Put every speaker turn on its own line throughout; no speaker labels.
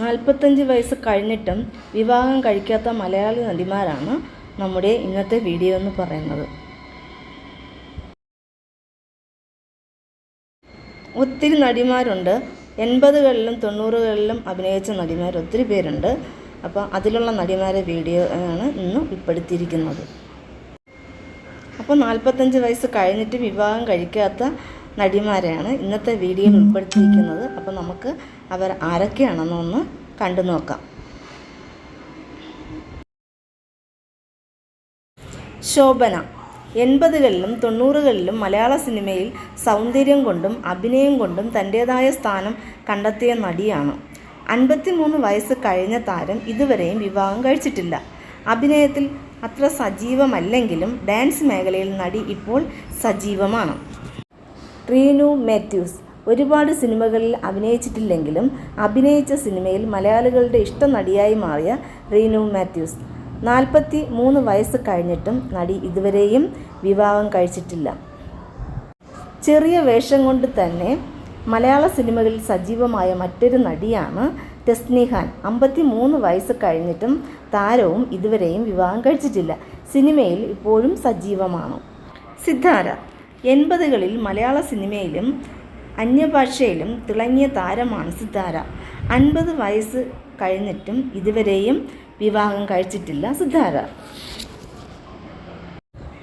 നാൽപ്പത്തഞ്ച് വയസ്സ് കഴിഞ്ഞിട്ടും വിവാഹം കഴിക്കാത്ത മലയാളി നടിമാരാണ് നമ്മുടെ ഇന്നത്തെ വീഡിയോ എന്ന് പറയുന്നത്. ഒത്തിരി നടിമാരുണ്ട്. എൺപതുകളിലും തൊണ്ണൂറുകളിലും അഭിനയിച്ച നടിമാർ ഒത്തിരി പേരുണ്ട്. അപ്പോൾ അതിലുള്ള നടിമാരെ വീഡിയോ ആണ് ഇന്ന് ഉൾപ്പെടുത്തിയിരിക്കുന്നത്. അപ്പോൾ നാൽപ്പത്തഞ്ച് വയസ്സ് കഴിഞ്ഞിട്ട് വിവാഹം കഴിക്കാത്ത നടിമാരെയാണ് ഇന്നത്തെ വീഡിയോയിൽ ഉൾപ്പെടുത്തിയിരിക്കുന്നത്. അപ്പോൾ നമുക്ക് അവർ ആരൊക്കെയാണെന്നൊന്ന് കണ്ടു നോക്കാം. ശോഭന എൺപതുകളിലും തൊണ്ണൂറുകളിലും മലയാള സിനിമയിൽ സൗന്ദര്യം കൊണ്ടും അഭിനയം കൊണ്ടും തന്റേതായ സ്ഥാനം കണ്ടെത്തിയ നടിയാണ്. അൻപത്തിമൂന്ന് വയസ്സ് കഴിഞ്ഞ താരം ഇതുവരെയും വിവാഹം കഴിച്ചിട്ടില്ല. അഭിനയത്തിൽ അത്ര സജീവമല്ലെങ്കിലും ഡാൻസ് മേഖലയിൽ നടി ഇപ്പോൾ സജീവമാണ്. റീനു മാത്യൂസ് ഒരുപാട് സിനിമകളിൽ അഭിനയിച്ചിട്ടില്ലെങ്കിലും അഭിനയിച്ച സിനിമയിൽ മലയാളികളുടെ ഇഷ്ട നടിയായി മാറിയ റീനു മാത്യൂസ്. നാൽപ്പത്തി മൂന്ന് വയസ്സ് കഴിഞ്ഞിട്ടും നടി ഇതുവരെയും വിവാഹം കഴിച്ചിട്ടില്ല. ചെറിയ വേഷം കൊണ്ട് തന്നെ മലയാള സിനിമകളിൽ സജീവമായ മറ്റൊരു നടിയാണ് ടെസ്നി ഖാൻ. അമ്പത്തി മൂന്ന് വയസ്സ് കഴിഞ്ഞിട്ടും താരവും ഇതുവരെയും വിവാഹം കഴിച്ചിട്ടില്ല. സിനിമയിൽ ഇപ്പോഴും സജീവമാണ്. സിദ്ധാര. എൺപതുകളിൽ മലയാള സിനിമയിലും അന്യഭാഷയിലും തിളങ്ങിയ താരമാണ് സിതാര അൻപത് വയസ്സ് കഴിഞ്ഞിട്ടും ഇതുവരെയും വിവാഹം കഴിച്ചിട്ടില്ല സിദ്ധാര.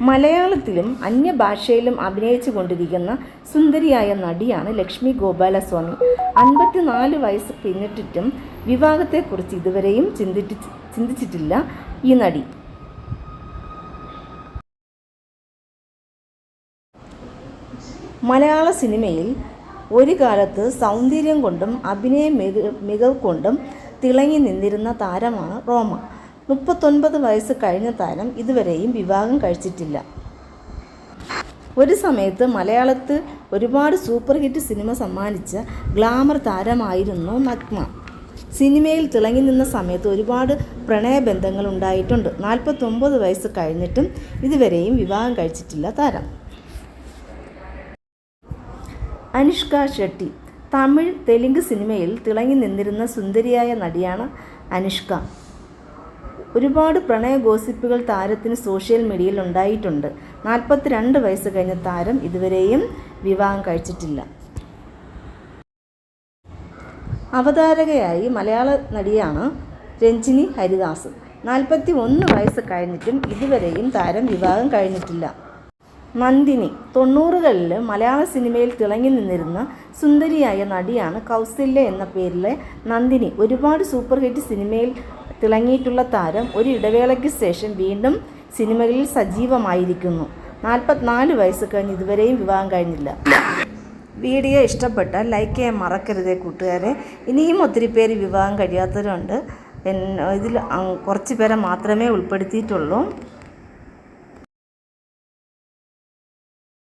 മലയാളത്തിലും അന്യഭാഷയിലും അഭിനയിച്ചു കൊണ്ടിരിക്കുന്ന സുന്ദരിയായ നടിയാണ് ലക്ഷ്മി ഗോപാലസ്വാമി. അൻപത്തിനാല് വയസ്സ് പിന്നിട്ടിട്ടും വിവാഹത്തെക്കുറിച്ച് ഇതുവരെയും ചിന്തിട്ടി ചിന്തിച്ചിട്ടില്ല ഈ നടി. മലയാള സിനിമയിൽ ഒരു കാലത്ത് സൗന്ദര്യം കൊണ്ടും അഭിനയ മിക മികവ് കൊണ്ടും തിളങ്ങി നിന്നിരുന്ന താരമാണ് റോമ. മുപ്പത്തൊൻപത് വയസ്സ് കഴിഞ്ഞ താരം ഇതുവരെയും വിവാഹം കഴിച്ചിട്ടില്ല. ഒരു സമയത്ത് മലയാളത്ത് ഒരുപാട് സൂപ്പർ ഹിറ്റ് സിനിമ സമ്മാനിച്ച ഗ്ലാമർ താരമായിരുന്നു നഗ്മ. സിനിമയിൽ തിളങ്ങി നിന്ന സമയത്ത് ഒരുപാട് പ്രണയബന്ധങ്ങൾ ഉണ്ടായിട്ടുണ്ട്. നാൽപ്പത്തൊമ്പത് വയസ്സ് കഴിഞ്ഞിട്ടും ഇതുവരെയും വിവാഹം കഴിച്ചിട്ടില്ല താരം. അനുഷ്ക ഷെട്ടി. തമിഴ് തെലുങ്ക് സിനിമയിൽ തിളങ്ങി നിന്നിരുന്ന സുന്ദരിയായ നടിയാണ് അനുഷ്ക. ഒരുപാട് പ്രണയ ഗോസിപ്പുകൾ താരത്തിന് സോഷ്യൽ മീഡിയയിൽ ഉണ്ടായിട്ടുണ്ട്. നാൽപ്പത്തിരണ്ട് വയസ്സ് കഴിഞ്ഞ താരം ഇതുവരെയും വിവാഹം കഴിച്ചിട്ടില്ല. അവതാരകയായി മലയാള നടിയാണ് രഞ്ജിനി ഹരിദാസ്. നാൽപ്പത്തി ഒന്ന് വയസ്സ് കഴിഞ്ഞിട്ടും ഇതുവരെയും താരം വിവാഹം കഴിഞ്ഞിട്ടില്ല. നന്ദിനി. തൊണ്ണൂറുകളിൽ മലയാള സിനിമയിൽ തിളങ്ങി നിന്നിരുന്ന സുന്ദരിയായ നടിയാണ് കൗസല്യ എന്ന പേരിലെ നന്ദിനി. ഒരുപാട് സൂപ്പർ ഹിറ്റ് സിനിമയിൽ തിളങ്ങിയിട്ടുള്ള താരം ഒരു ഇടവേളയ്ക്ക് ശേഷം വീണ്ടും സിനിമകളിൽ സജീവമായിരിക്കുന്നു. നാൽപ്പത്തിനാല് വയസ്സ് കഴിഞ്ഞ് ഇതുവരെയും വിവാഹം കഴിഞ്ഞില്ല. വീഡിയോ ഇഷ്ടപ്പെട്ട ലൈക്ക് ചെയ്യാൻ മറക്കരുത് കൂട്ടുകാരെ. ഇനിയും ഒത്തിരി പേര് വിവാഹം കഴിയാത്തവരുണ്ട്. ഇതിൽ കുറച്ച് പേരെ മാത്രമേ ഉൾപ്പെടുത്തിയിട്ടുള്ളൂ.